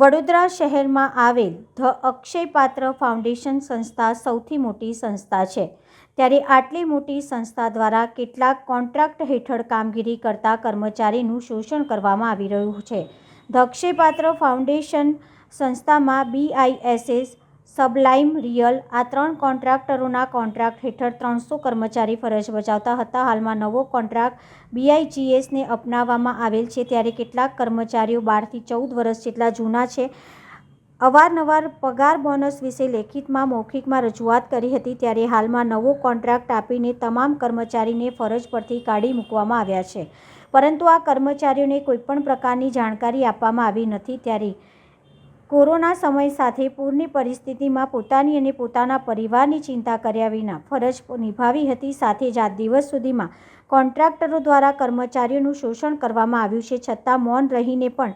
વડોદરા શહેરમાં આવેલ ધ અક્ષય પાત્ર ફાઉન્ડેશન સંસ્થા સૌથી મોટી સંસ્થા છે. ત્યારે આટલી મોટી સંસ્થા દ્વારા કેટલાક કોન્ટ્રાક્ટ હેઠળ કામગીરી કરતા કર્મચારીનું શોષણ કરવામાં આવી રહ્યું છે. ધ અક્ષય પાત્ર ફાઉન્ડેશન સંસ્થામાં બીઆઈએસએસ સબલાઇમ રિયલ આ ત્રણ કોન્ટ્રાક્ટરોના કોન્ટ્રાક્ટ હેઠળ ત્રણસો કર્મચારી ફરજ બજાવતા હતા. હાલમાં નવો કોન્ટ્રાક્ટ બીઆઈજીએસને અપનાવવામાં આવેલ છે. ત્યારે કેટલાક કર્મચારીઓ બારથી ચૌદ વર્ષ જેટલા જૂના છે. અવારનવાર પગાર બોનસ વિશે લેખિતમાં, મૌખિકમાં રજૂઆત કરી હતી. ત્યારે હાલમાં નવો કોન્ટ્રાક્ટ આપીને તમામ કર્મચારીને ફરજ પરથી કાઢી મૂકવામાં આવ્યા છે. પરંતુ આ કર્મચારીઓને કોઈપણ પ્રકારની જાણકારી આપવામાં આવી નથી. ત્યારે કોરોના સમય સાથે પૂરની પરિસ્થિતિમાં પોતાની અને પોતાના પરિવારની ચિંતા કર્યા વિના ફરજ નિભાવી હતી. સાથે જ આ દિવસ સુધીમાં કોન્ટ્રાક્ટરો દ્વારા કર્મચારીઓનું શોષણ કરવામાં આવ્યું છે. છતાં મૌન રહીને પણ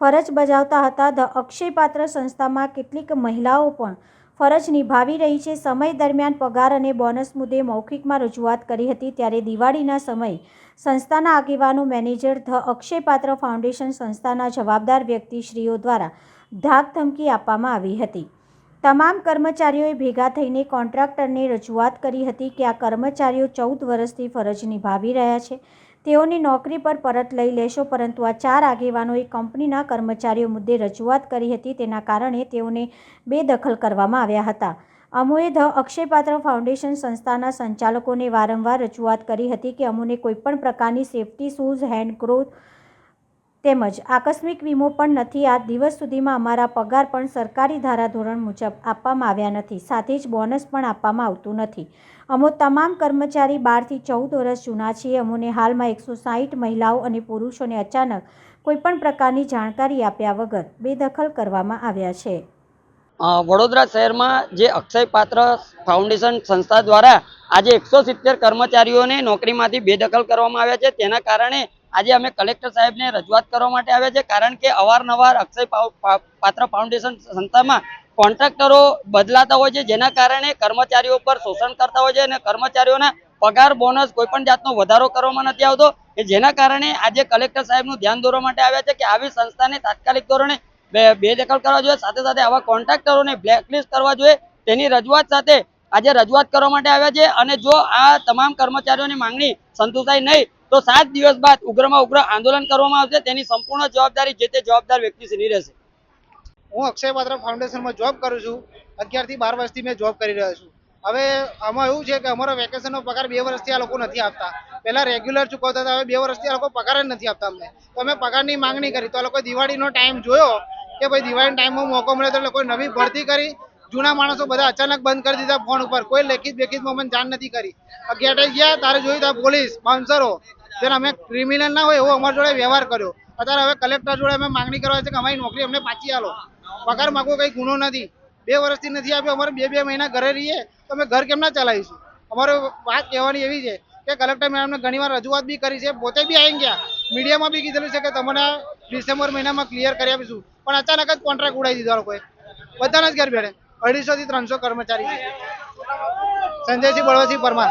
ફરજ બજાવતા હતા. ધ અક્ષયપાત્ર સંસ્થામાં કેટલીક મહિલાઓ પણ ફરજ નિભાવી રહી છે. સમય દરમિયાન પગાર અને બોનસ મુદ્દે મૌખિકમાં રજૂઆત કરી હતી. ત્યારે દિવાળીના સમયે સંસ્થાના આગેવાનો, મેનેજર, ધ અક્ષયપાત્ર ફાઉન્ડેશન સંસ્થાના જવાબદાર વ્યક્તિશ્રીઓ દ્વારા ધાક ધમકી આપવામાં આવી હતી. તમામ કર્મચારીઓએ ભેગા થઈને કોન્ટ્રાક્ટરને રજૂઆત કરી હતી કે આ કર્મચારીઓ ચૌદ વર્ષથી ફરજ નિભાવી રહ્યા છે. તેઓની નોકરી પર પરત લઈ લેશો, પરંતુ આ ચાર આગેવાનોએ કંપનીના કર્મચારીઓ મુદ્દે રજૂઆત કરી હતી. તેના કારણે તેઓને બેદખલ કરવામાં આવ્યા હતા. અમુએ ધ અક્ષયપાત્ર ફાઉન્ડેશન સંસ્થાના સંચાલકોને વારંવાર રજૂઆત કરી હતી કે અમુને કોઈપણ પ્રકારની સેફટી શૂઝ, હેન્ડ ગ્રોથ તેમજ આકસ્મિક વીમો પણ નથી. આ દિવસ સુધીમાં અમારા પગાર પણ સરકારી ધારાધોરણ મુજબ આપવામાં આવ્યા નથી. સાથે જ બોનસ પણ આપવામાં આવતું નથી. અમો તમામ કર્મચારી બારથી ચૌદ વર્ષ જૂના છીએ. અમોને હાલમાં એકસો સાહીઠ મહિલાઓ અને પુરુષોને અચાનક કોઈપણ પ્રકારની જાણકારી આપ્યા વગર બેદખલ કરવામાં આવ્યા છે. વડોદરા શહેરમાં જે અક્ષય પાત્ર ફાઉન્ડેશન સંસ્થા દ્વારા આજે એકસો સિત્તેર કર્મચારીઓને નોકરીમાંથી બેદખલ કરવામાં આવ્યા છે. તેના કારણે આજે અમે કલેક્ટર સાહેબને રજૂઆત કરવા માટે આવ્યા છે કારણ કે અવારનવાર અક્ષય પાત્ર ફાઉન્ડેશન સંસ્થામાં કોન્ટ્રાક્ટરો બદલાતા હોય છે, જેના કારણે કર્મચારીઓ પર શોષણ કરતા હોય છે અને કર્મચારીઓના પગાર, બોનસ કોઈ પણ જાતનો વધારો કરવામાં નથી આવતો, કે જેના કારણે આજે કલેક્ટર સાહેબનું ધ્યાન દોરવા માટે આવ્યા છે કે આવી સંસ્થાને તાત્કાલિક ધોરણે બેદખલ કરવા જોઈએ, સાથે સાથે આવા કોન્ટ્રાક્ટરોને બ્લેકલિસ્ટ કરવા જોઈએ. તેની રજૂઆત સાથે આજે રજૂઆત કરવા માટે આવ્યા છે અને જો આ તમામ કર્મચારીઓની માંગણી સંતોષાય નહીં તો સાત દિવસ બાદ ઉગ્રમાં ઉગ્ર આંદોલન કરવામાં આવશે. તેની સંપૂર્ણ જવાબદારી જે તે જવાબદાર વ્યક્તિશ્રીની રહેશે? હું અક્ષય પાત્ર ફાઉન્ડેશનમાં જોબ કરું છું. અગિયારથી બાર વર્ષથી મેં જોબ કરી રહ્યો છું. હવે આમાં એવું છે કે અમારો વેકેશનનો પગાર બે વર્ષથી આ લોકો નથી આપતા. પહેલા રેગ્યુલર ચૂકવતા હતા. હવે બે વર્ષથી આ લોકો પગાર જ નથી આપતા અમને. તો અમે પગારની માંગણી કરી. તો આ લોકો દિવાળીનો ટાઈમ જોયો કે ભાઈ દિવાળીના ટાઈમમાં મોકો મળે તો લોકોએ નવી ભરતી કરી. જૂના માણસો બધા અચાનક બંધ કરી દીધા ફોન ઉપર. કોઈ લેખિત બેખિતમાં મને જાણ નથી કરી. અગિયાર ગયા. તારે જોયું ત્યાં પોલીસ, બાઉન્સરો જેને અમે ક્રિમિનલ ના હોય એવો અમારા જોડે વ્યવહાર કર્યો. અત્યારે હવે કલેક્ટર જોડે અમે માંગણી કરવા છે કે અમારી નોકરી અમને પાછી આલો પગાર માગવો કઈ ગુનો નથી. બે વર્ષથી નથી આપ્યો, અમારે બે બે મહિના ઘરે રહીએ, તો અમે ઘર કેમ ના ચલાવીશું? અમારે વાત કહેવાની એવી છે કે કલેક્ટર મેડમને ઘણીવાર રજૂઆત બી કરી છે, પોતે બી આવી ગયા. મીડિયામાં બી કીધેલું છે કે તમને ડિસેમ્બર મહિનામાં ક્લિયર કરી આપીશું. પણ અચાનક જ કોન્ટ્રાક્ટ ઉડાવી દીધો લોકોએ. બધાના જ ઘર બેઠે. અઢીસો થી ત્રણસો કર્મચારી સંજયસિંહ બળવતસિંહ પરમાર.